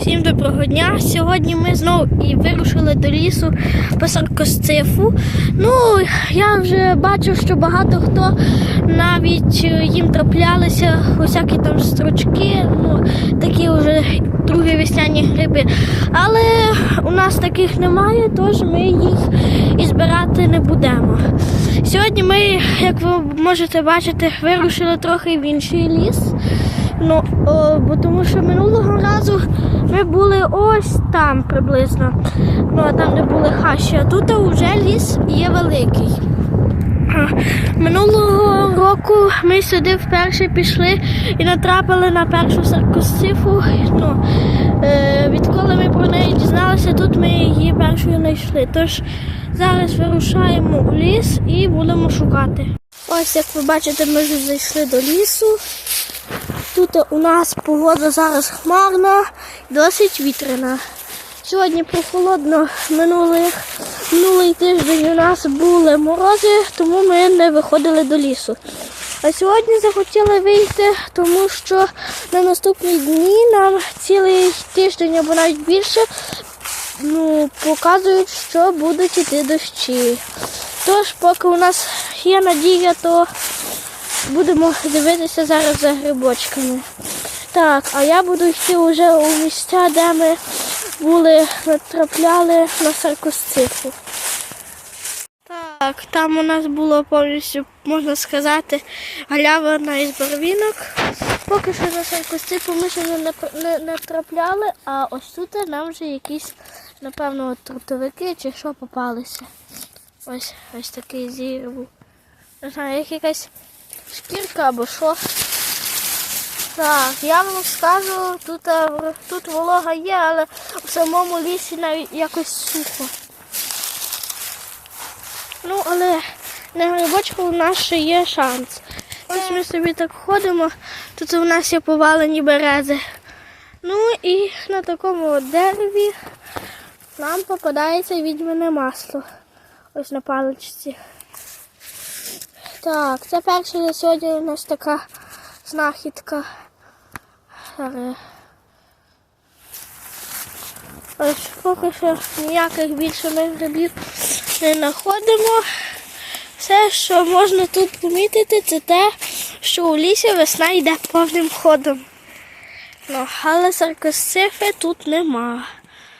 Всім доброго дня. Сьогодні ми знову і вирушили до лісу по саркосцифу. Ну, я вже бачив, що багато хто навіть е, їм траплялися усякі там стручки, ну такі вже другі весняні гриби. Але у нас таких немає, тож ми їх і збирати не будемо. Сьогодні ми, як ви можете бачити, вирушили трохи в інший ліс. Ну, о, бо тому що минулого разу ми були ось там приблизно. Ну, а там, де були хащі, а тут вже ліс є великий. Минулого року ми сюди вперше пішли і натрапили на першу саркосцифу. Ну, е, відколи ми про неї дізналися, тут ми її першою знайшли. Тож зараз вирушаємо у ліс і будемо шукати. Ось як ви бачите, ми вже зайшли до лісу. Тут у нас погода зараз хмарна, досить вітряна. Сьогодні прохолодно минулих, минулий тиждень у нас були морози, тому ми не виходили до лісу. А сьогодні захотіли вийти, тому що на наступні дні нам цілий тиждень або навіть більше ну, показують, що будуть іти дощі. Тож, поки у нас є надія, то будемо дивитися зараз за грибочками. Так, а я буду йти вже у місця, де ми були, натрапляли на саркосцифу. Так, там у нас було повністю, можна сказати, галявина із барвінок. Поки що на саркосцифу ми ще не натрапляли, а ось тут нам вже якісь, напевно, трутовики чи що попалися. Ось ось такий зір був. Не знаю, як якась шкірка або що. Так, я вам скажу, тут, е, тут волога є, але в самому лісі навіть якось сухо. Ну, але на грибочку у нас ще є шанс. Ось ми собі так ходимо, тут у нас є повалені берези. Ну і на такому дереві нам попадається відьмине масло. Ось на паличці. Так, це перша на сьогодні у нас така знахідка. Ось поки що ніяких більше ми грибів не знаходимо. Все, що можна тут помітити, це те, що у лісі весна йде повним ходом. Ну, але саркосцифи тут нема.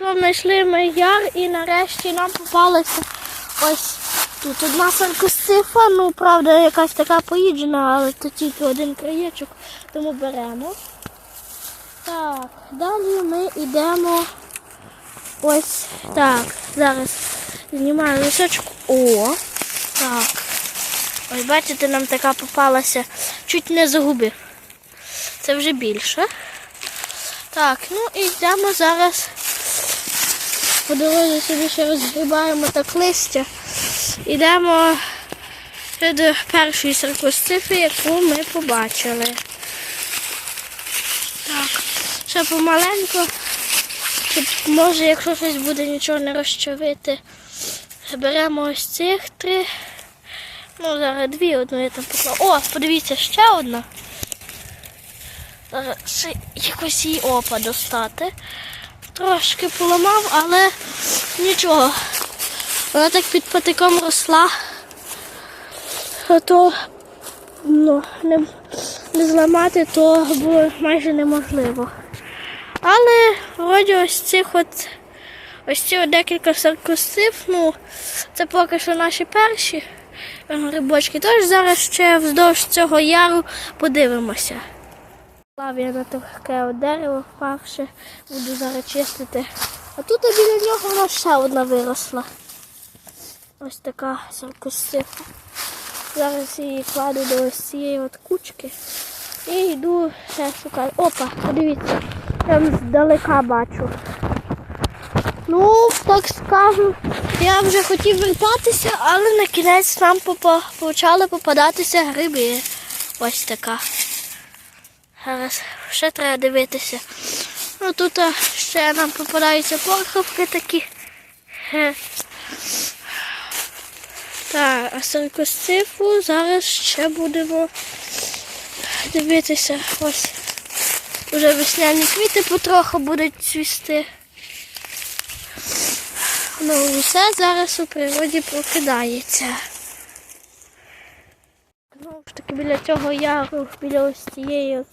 Ми знайшли ми яр і нарешті нам попалися ось тут одна саркосцифа, ну правда якась така поїджена, але то тільки один краєчок, тому беремо. Так, далі ми йдемо ось так. Зараз знімаю лисочку. О, так. Ось бачите, нам така попалася. Чуть не загубив. Це вже більше. Так, ну і йдемо зараз. По дорозі собі ще розгрібаємо так листя. Йдемо до першої саркостифи, яку ми побачили. Так, ще помаленьку, щоб може, якщо щось буде нічого не розчавити, беремо ось цих три. Ну, зараз дві, одну я там поклала. О, подивіться, ще одна. Зараз якось її опа достати. Трошки поламав, але нічого. Вона так під патиком росла, то ну, не, не зламати, то було майже неможливо. Але вроді ось цих от ось ці декілька саркосив, ну, це поки що наші перші грибочки. Тож зараз ще вздовж цього яру подивимося. Клав я на таке дерево впавши, буду зараз чистити. А тут біля нього вона ще одна виросла. Ось така саркосифа. Зараз її кладу до ось цієї от кучки і йду ще шукати. Опа, подивіться, там здалека бачу. Ну, так скажу, я вже хотів вертатися, але на кінець нам почали попадатися гриби. Ось така. Зараз ще треба дивитися. Ну тут ще нам попадаються порхавки такі. Так, а саркосцифу зараз ще будемо дивитися. Ось Уже весняні квіти потроху будуть цвісти. Ну, все зараз у природі прокидається. Знову ж таки біля цього яру, біля ось цієї,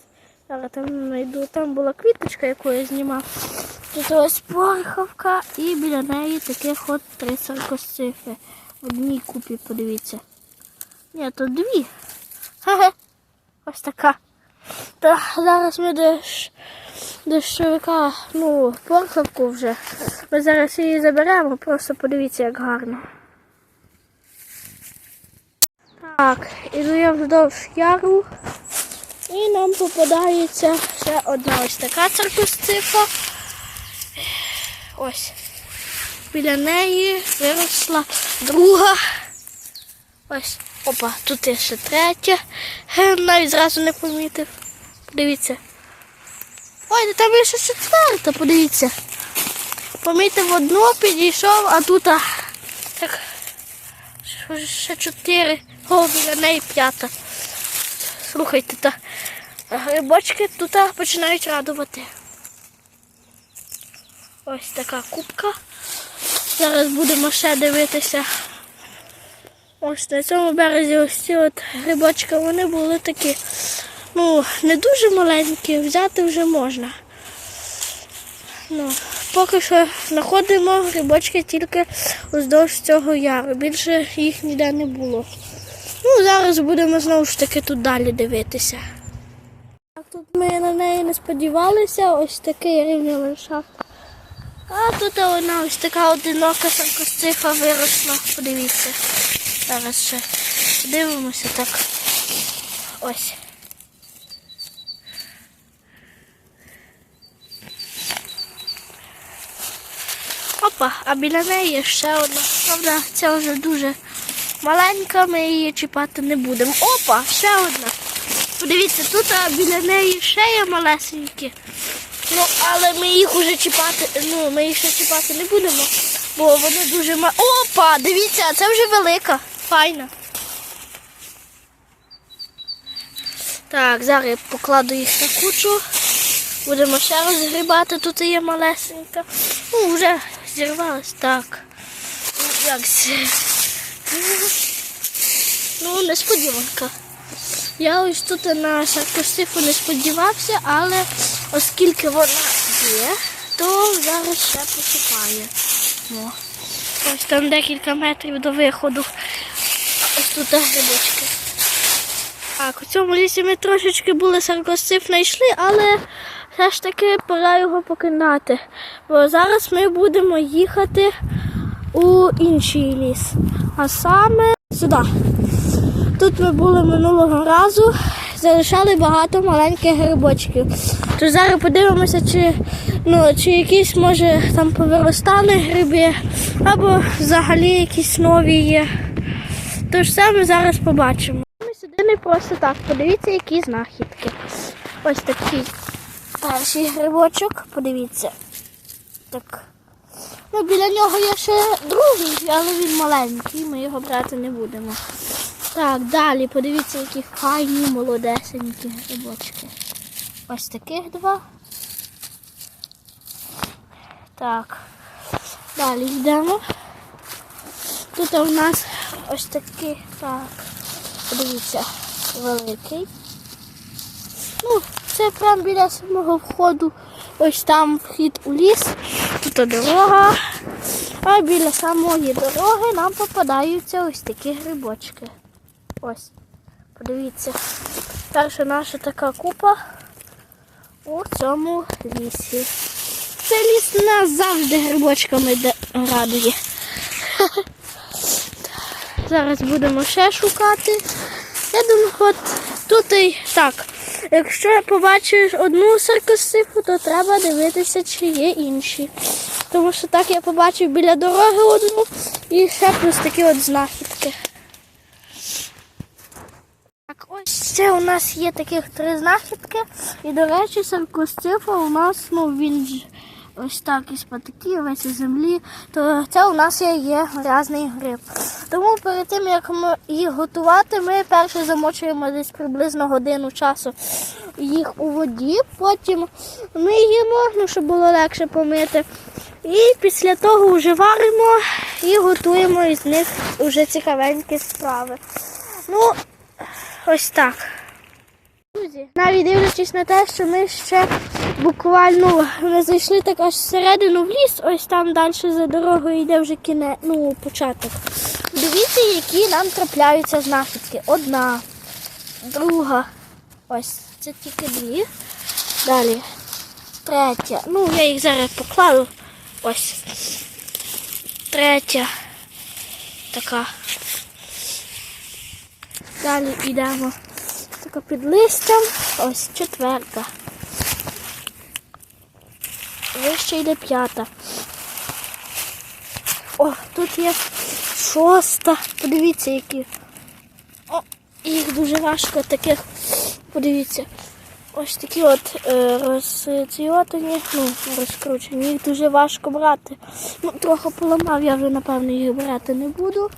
зараз там знайду, там була квіточка, яку я знімав. Тут ось порхавка і біля неї таких от три саркосцифи. Одній купі, подивіться. Ні, то дві. Ха-ха. Ось така. Та зараз ми дощ, дощовика, ну, порхавку вже. Ми зараз її заберемо, просто подивіться, як гарно. Так, іду я вздовж яру. І нам попадається ще одна ось така церквосцифа. Ось. Біля неї виросла друга. Ось. Опа, тут є ще третя. Навіть зразу не помітив. Подивіться. Ой, там є ще четверта, подивіться. Помітив одну, підійшов, а тут так, ще чотири. О, біля неї п'ята. Слухайте, та грибочки тут починають радувати. Ось така кубка. Зараз будемо ще дивитися. Ось на цьому березі ось ці от грибочки, вони були такі, ну, не дуже маленькі, взяти вже можна. Ну, поки що знаходимо грибочки тільки уздовж цього яру. Більше їх ніде не було. Ну, зараз будемо знову ж таки тут далі дивитися. Тут ми на неї не сподівалися, ось такий рівний ландшафт. А тут вона ось така одинока саркосцифа виросла. Подивіться. Зараз ще дивимося так. Ось. Опа, а біля неї є ще одна. Правда, ця вже дуже маленька, ми її чіпати не будемо. Опа, ще одна. Подивіться, тут біля неї ще є малесенькі. Ну, але ми їх уже чіпати, ну, ми їх ще чіпати не будемо, бо вони дуже ма. Опа! Дивіться, це вже велика. Файна. Так, зараз я покладу їх на кучу. Будемо ще розгрібати, тут є малесенька. Ну, вже зірвалась. Так. Ну, як? Ну, несподіванка. Я ось тут на саркосифу не сподівався, але оскільки вона є, то зараз ще посипає. Ось там декілька метрів до виходу. Ось тут грибочки. Так, у цьому лісі ми трошечки були саркосиф знайшли, але все ж таки пора його покинати. Бо зараз ми будемо їхати у інший ліс. А саме сюди. Тут ми були минулого разу, залишали багато маленьких грибочків. Тож зараз подивимося, чи, ну, чи якісь, може, там повиростали гриби, або взагалі якісь нові є. Тож все ми зараз побачимо. Ми сюди не просто так, подивіться, які знахідки. Ось такий перший грибочок, подивіться. Так. Ну, біля нього є ще другий, але він маленький, ми його брати не будемо. Так, далі подивіться, які файні молодесенькі грибочки. Ось таких два. Так. Далі йдемо. Тут у нас ось такий, так, подивіться, великий. Ну, це прямо біля самого входу. Ось там вхід у ліс, тут дорога. А біля самої дороги нам попадаються ось такі грибочки. Ось, подивіться. Перша наша така купа у цьому лісі. Цей ліс нас завжди грибочками радує. Зараз будемо ще шукати. Я думаю, от тут і так. Якщо побачиш одну саркосифу, то треба дивитися, чи є інші. Тому що так я побачив біля дороги одну і ще плюс такі от знахідки. Це у нас є таких три знахідки. І, до речі, саркосцифа у нас, ну, він ж ось так із патиків, весь із землі, то це у нас є, є грязний гриб. Тому перед тим, як ми їх готувати, ми перше замочуємо десь приблизно годину часу їх у воді, потім миємо, ну, щоб було легше помити. І після того вже варимо і готуємо із них вже цікавенькі страви. Ну, ось так. Друзі, навіть дивлячись на те, що ми ще буквально не зайшли так аж всередину в ліс, ось там далі за дорогою йде вже кіне, ну, початок. Дивіться, які нам трапляються знахідки. Одна, друга. Ось, це тільки дві. Далі. Третя. Ну, я їх зараз покладу. Ось. Третя. Така. Далі йдемо. Така під листям. Ось четверта. Вище йде п'ята. О, тут є шоста. Подивіться, які. О, їх дуже важко таких. Подивіться. Ось такі от е, розціотані, ну, розкручені. Їх дуже важко брати. Ну, трохи поламав, я вже напевно їх брати не буду.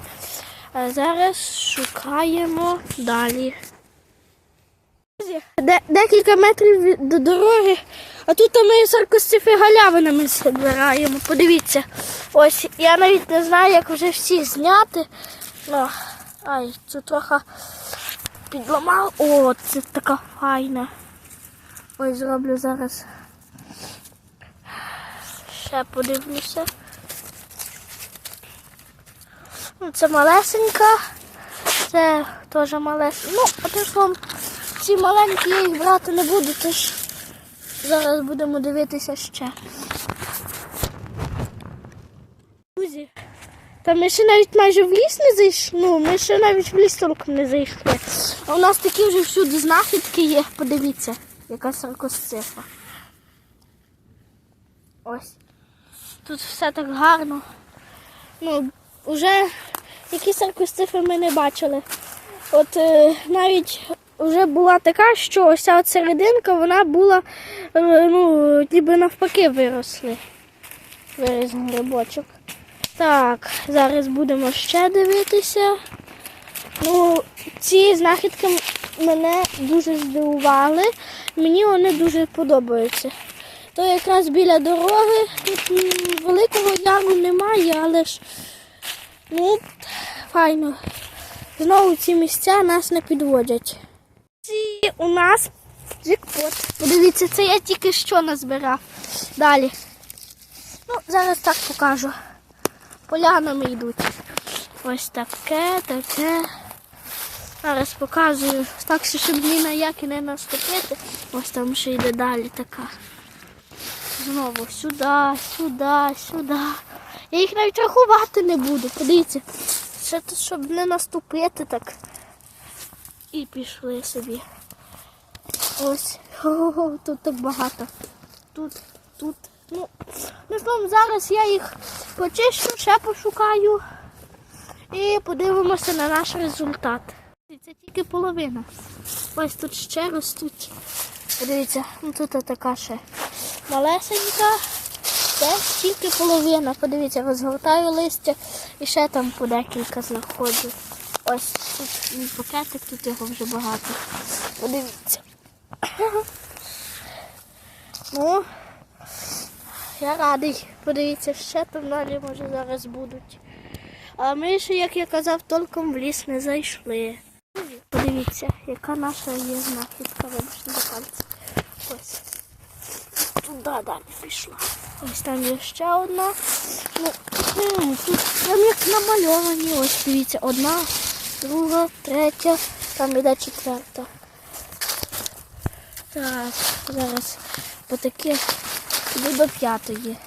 А зараз шукаємо далі. Де, декілька метрів від- до дороги, а тут ми саркостифи галявинами збираємо. Подивіться. Ось я навіть не знаю, як вже всі зняти. Ну, ай, це трохи підламав. О, це така файна. Ось зроблю зараз. Ще подивлюся. Ну, Це малесенька. Це теж малесенька. Ну, ж вам ці маленькі я їх брати не буду, тож зараз будемо дивитися ще. Друзі, та ми ще навіть майже в ліс не зайшли. Ну, ми ще навіть в ліс толком не зайшли. А у нас такі вже всюди знахідки є. Подивіться, яка саркосцифа. Ось. Тут все так гарно. Ну, вже які саркостифи ми не бачили. От е, навіть вже була така, що ось ця серединка, вона була, е, ну, ніби навпаки виросли. Виріс грибочок. Так, зараз будемо ще дивитися. Ну, ці знахідки мене дуже здивували. Мені вони дуже подобаються. То якраз біля дороги великого яру немає, але ж ну, файно. Знову ці місця нас не підводять. Ці у нас джекпот. Подивіться, це я тільки що назбирав. Далі. Ну, зараз так покажу. Полянами йдуть. Ось таке, таке. Зараз показую. Так, що щоб ні як і не наступити. Ось там ще йде далі така. Знову сюди, сюди, сюди. Я їх навіть рахувати не буду. Подивіться. Ще тут, щоб не наступити так. І пішли собі. Ось. О, тут так багато. Тут, тут. Ну, ну словом, зараз я їх почищу, ще пошукаю і подивимося на наш результат. Це тільки половина. Ось тут ще ростуть. Подивіться, ну тут така ще малесенька. Це тільки половина. Подивіться, розгортаю листя і ще там по декілька знаходжу. Ось тут мій пакетик, тут його вже багато. Подивіться. Ну, я радий. Подивіться, ще там далі може зараз будуть. А ми ще, як я казав, толком в ліс не зайшли. Подивіться, яка наша є знахідка, вибачте за пальці. Ось. Туди далі пішла. Ось там є ще одна. Ну, тут прям як намальовані. Ось дивіться, одна, друга, третя, там іде четверта. Так, зараз по таких іду до п'ятої.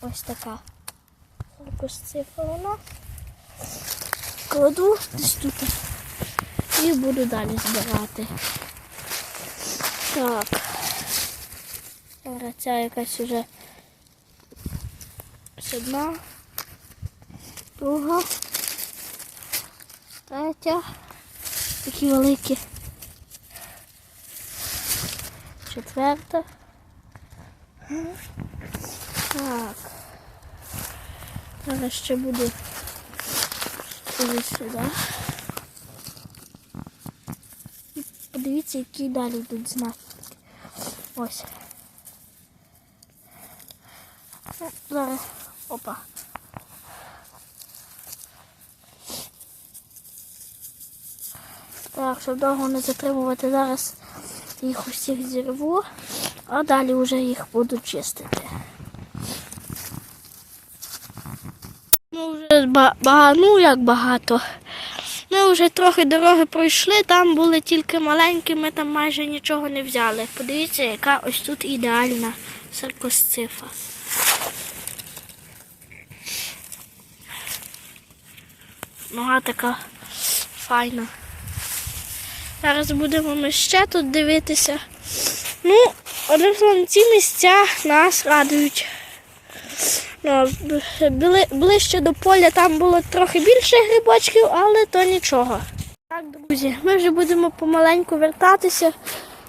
Ось така. Якось цифра нас. Кладу десь тут. І буду далі збирати. Так. Зараз ця якась уже одна, друга, третя. Такі великі. Четверта. Так. Зараз ще буду сюди. І Подивіться, які далі йдуть знаки. Ось. О, Зараз. Опа. Так, щоб довго не затримувати, зараз їх усіх зірву, а далі вже їх буду чистити. Ну, вже багато, ну як багато. Ми вже трохи дороги пройшли, там були тільки маленькі, ми там майже нічого не взяли. Подивіться, яка ось тут ідеальна саркосцифа. Нога така файна. Зараз будемо ми ще тут дивитися. Ну, одним ці місця нас радують. Ну, ближче до поля там було трохи більше грибочків, але то нічого. Так, друзі, ми вже будемо помаленьку вертатися.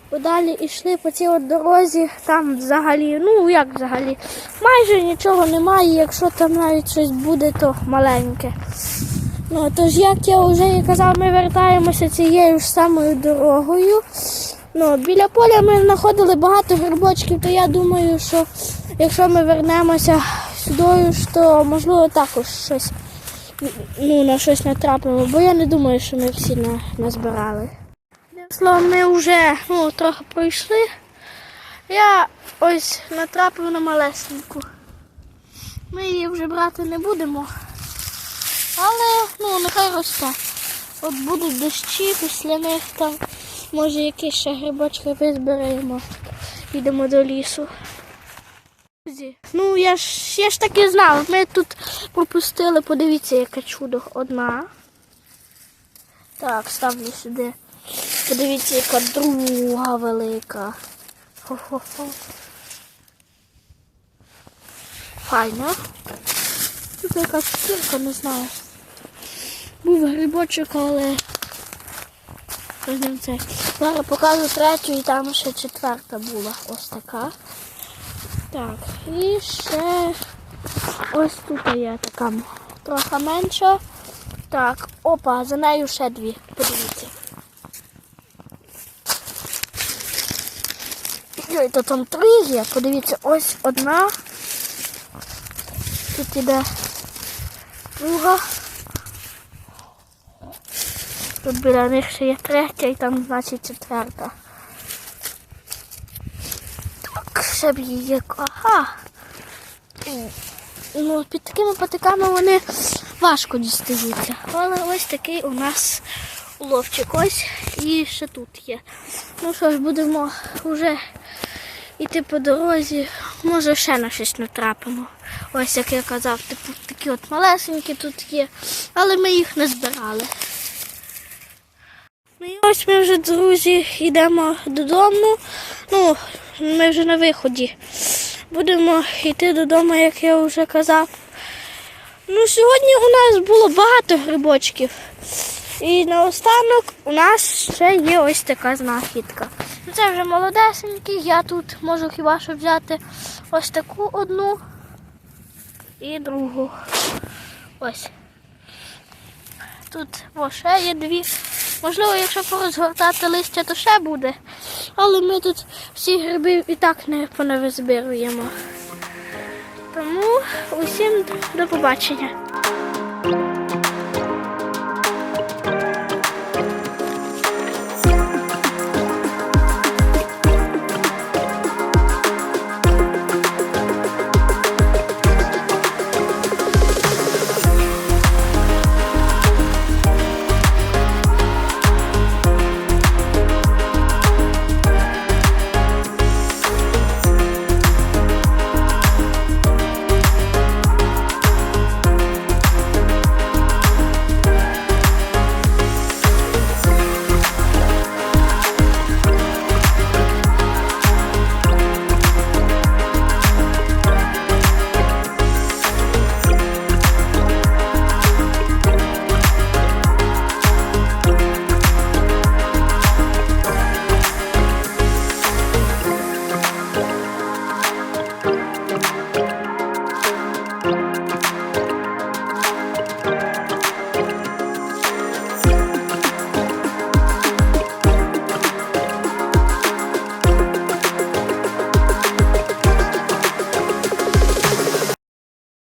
Подалі йшли по цій от дорозі, там взагалі, ну як взагалі, майже нічого немає, якщо там навіть щось буде, то маленьке. Ну, тож, як я вже і казав, ми вертаємося цією ж самою дорогою. Ну, біля поля ми знаходили багато грибочків, то я думаю, що якщо ми вернемося сюди, то можливо також щось ну, на щось натрапимо, бо я не думаю, що ми всі на, назбирали. Словом, ми вже ну, трохи пройшли. Я ось натрапив на малесеньку. Ми її вже брати не будемо. Але ну нехай росте. От будуть дощі, після них там може якісь ще грибочки визберемо. Підемо до лісу. Ну я ж я ж так і знав. Ми тут пропустили, подивіться, яке чудо. Одна. Так, ставлю сюди. Подивіться, яка друга велика. Хо-хо-хо. Файно. Тут якась стінка, не знаю. Був грибочок, але це. Зараз покажу третю і там ще четверта була. Ось така. Так, і ще ось тут є така трохи менша. Так, опа, за нею ще дві. Подивіться. Ой, то там три є. Подивіться, ось одна. Тут іде друга. Тут біля них ще є третя і там, значить, четверта. Так, ще б її. Ага. Під такими патиками вони важко дістаються. Але ось такий у нас уловчик. Ось і ще тут є. Ну що ж, будемо вже йти по дорозі. Може ще на щось натрапимо. Ось як я казав, типу такі от малесенькі тут є, але ми їх не збирали. Ось ми вже, друзі, йдемо додому. Ну, ми вже на виході. Будемо йти додому, як я вже казав. Ну, сьогодні у нас було багато грибочків. І наостанок у нас ще є ось така знахідка. Ну, Це вже молодесенький, я тут можу хіба що взяти ось таку одну і другу. Ось. Тут о, ще є дві. Можливо, якщо порозгортати листя, то ще буде. Але ми тут всі гриби і так не поневизбируємо. Тому усім до побачення.